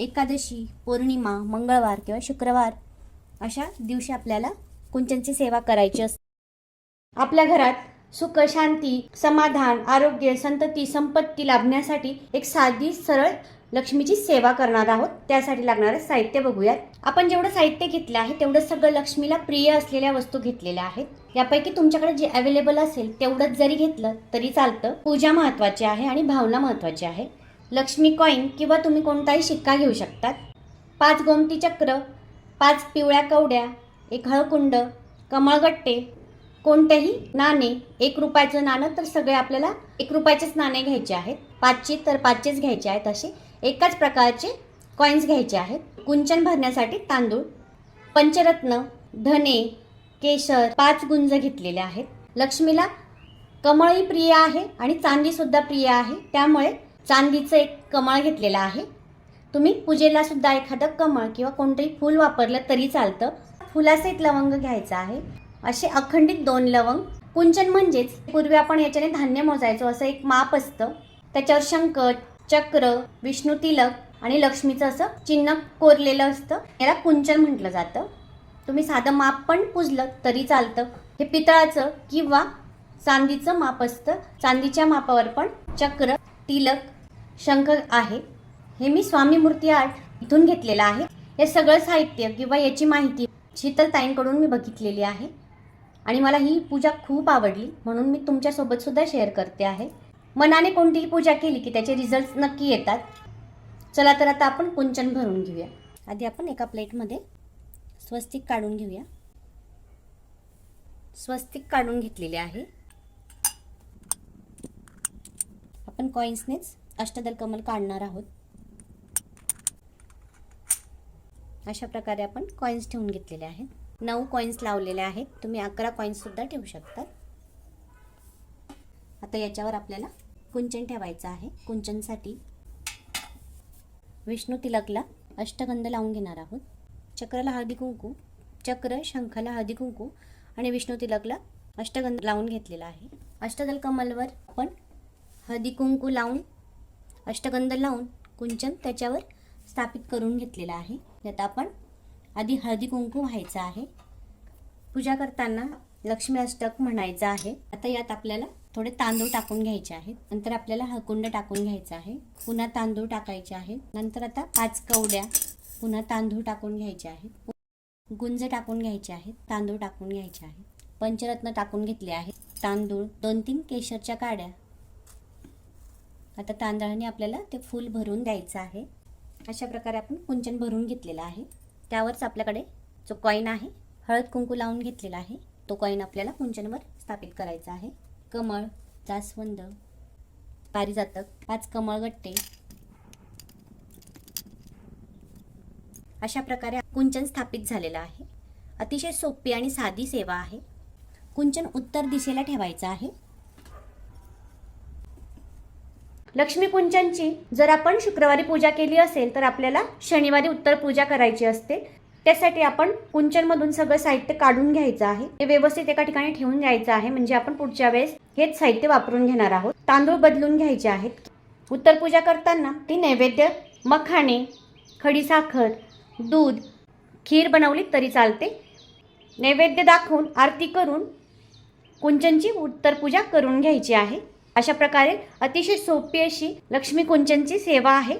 एकादशी पौर्णिमा मंगळवार किंवा शुक्रवार अशा दिवशी आपल्याला कुंचनची सेवा करायची असते. आपल्या घरात सुख शांती समाधान आरोग्य संतती संपत्ती लाभण्यासाठी एक साधी सरळ लक्ष्मीची सेवा करणार आहोत. त्यासाठी लागणारं साहित्य बघूयात. आपण जेवढं साहित्य घेतलं आहे तेवढं सगळं लक्ष्मीला प्रिय असलेल्या वस्तू घेतलेल्या आहेत. यापैकी तुमच्याकडे जे अवेलेबल असेल तेवढंच जरी घेतलं तरी चालतं. पूजा महत्वाची आहे आणि भावना महत्वाची आहे. लक्ष्मी कॉईन किंवा तुम्ही कोणताही शिक्का घेऊ शकतात. पाच गोमती चक्र पाच पिवळ्या कवड्या एक हळकुंड कमळगट्टे कोणतेही नाणे एक रुपयाचं नाणं तर सगळे आपल्याला एक रुपयाचेच नाणे घ्यायचे आहेत. पाचशे तर पाचशेच घ्यायचे आहेत असे एकाच प्रकारचे कॉईन्स घ्यायचे आहेत. कुंचन भरण्यासाठी तांदूळ पंचरत्न धने केशर पाच गुंज घेतलेले आहेत. लक्ष्मीला कमळही प्रिय आहे आणि चांदीसुद्धा प्रिय आहे. त्यामुळे चांदीचं एक कमळ घेतलेलं आहे. तुम्ही पूजेला सुद्धा एखादं कमळ किंवा कोणतंही फूल वापरलं तरी चालतं. फुलासहित लवंग घ्यायचं आहे. असे अखंडित दोन लवंग. कुंचन म्हणजेच पूर्वी आपण याच्याने धान्य मोजायचो असं एक माप असतं. त्याच्यावर शंकर चक्र विष्णू तिलक आणि लक्ष्मीचं असं चिन्ह कोरलेलं असतं. याला कुंचन म्हटलं जातं. तुम्ही साधं माप पण पुजलं तरी चालतं. हे पितळाचं किंवा चांदीचं माप असतं. चांदीच्या मापावर पण चक्र तिलक शंख आहे. हे मी स्वामी मूर्ती आर्ट इथून घेतलेलं आहे. हे सगळं साहित्य किंवा याची माहिती शीतलताईंकडून मी बघितलेली आहे. आणि मला ही पूजा खूप आवडली म्हणून मी तुमच्यासोबतसुद्धा शेअर करते आहे. मनाने कोणतीही पूजा केली की त्याचे रिझल्ट नक्की येतात. चला तर आता आपण कुंचन भरून घेऊया. आधी आपण एका प्लेटमध्ये स्वस्तिक काढून घेऊया. स्वस्तिक काढून घेतलेले आहे. आपण कॉईन्सनेच अष्टदल कमल काढणार आहोत. अशा प्रकारे आपण कॉइन्स ठेवून घेतलेले आहेत. नऊ कॉईन्स लावलेले आहेत. तुम्ही अकरा कॉईन्ससुद्धा ठेवू शकता. आता याच्यावर आपल्याला कुंचन ठेवायचं आहे. कुंचनसाठी विष्णू तिलकला अष्टगंध लावून घेणार आहोत. चक्राला हळदी कुंकू चक्र शंखाला हळदी कुंकू आणि विष्णू तिलकला अष्टगंध लावून घेतलेला आहे. अष्टदल कमलवर आपण हळदी कुंकू लावून अष्टगंध लावून कुंचन त्याच्यावर स्थापित करून घेतलेला आहे. यात आपण आधी हळदी कुंकू व्हायचं आहे. पूजा करताना लक्ष्मी अष्टक म्हणायचं आहे. आता यात आपल्याला थोडे तांदूळ टाकून घ्यायचे आहेत. नंतर आपल्याला हळकुंड टाकून घ्यायचं आहे. पुन्हा तांदूळ टाकायचे आहेत नंतर आता पाच कवड्या पुन्हा तांदूळ टाकून घ्यायचे आहेत गुंज टाकून घ्यायचे आहेत. तांदूळ टाकून घ्यायचे आहेत पंचरत्न टाकून घेतले आहेत. तांदूळ दोन तीन केशरच्या काड्या आता तांदळाने आपल्याला ते फूल भरून द्यायचं आहे. अशा प्रकारे आपण कुंचन भरून घेतलेलं आहे. त्यावरच आपल्याकडे जो कॉईन आहे हळद कुंकू लावून घेतलेला आहे. तो कॉईन आपल्याला कुंचनवर स्थापित करायचा आहे. कमळ जास्वंद पारिजातक पाच कमळगट्टे. अशा प्रकारे कुंचन स्थापित झालेलं आहे. अतिशय सोपी आणि साधी सेवा आहे. कुंचन उत्तर दिशेला ठेवायचं आहे. लक्ष्मी कुंचनची जर आपण शुक्रवारी पूजा केली असेल तर आपल्याला शनिवारी उत्तर पूजा करायची असते. त्यासाठी आपण कुंचनमधून सगळं साहित्य काढून घ्यायचं आहे. ते व्यवस्थित एका ठिकाणी ठेवून द्यायचं आहे. म्हणजे आपण पुढच्या वेळेस हेच साहित्य वापरून घेणार आहोत. तांदूळ बदलून घ्यायचे आहेत. उत्तर पूजा करताना ती नैवेद्य मखाणे खडीसाखर दूध खीर बनवली तरी चालते. नैवेद्य दाखवून आरती करून कुंचनची उत्तर पूजा करून घ्यायची आहे. अशा प्रकारे अतिशय सोपी अशी लक्ष्मी कुंचनची सेवा आहे.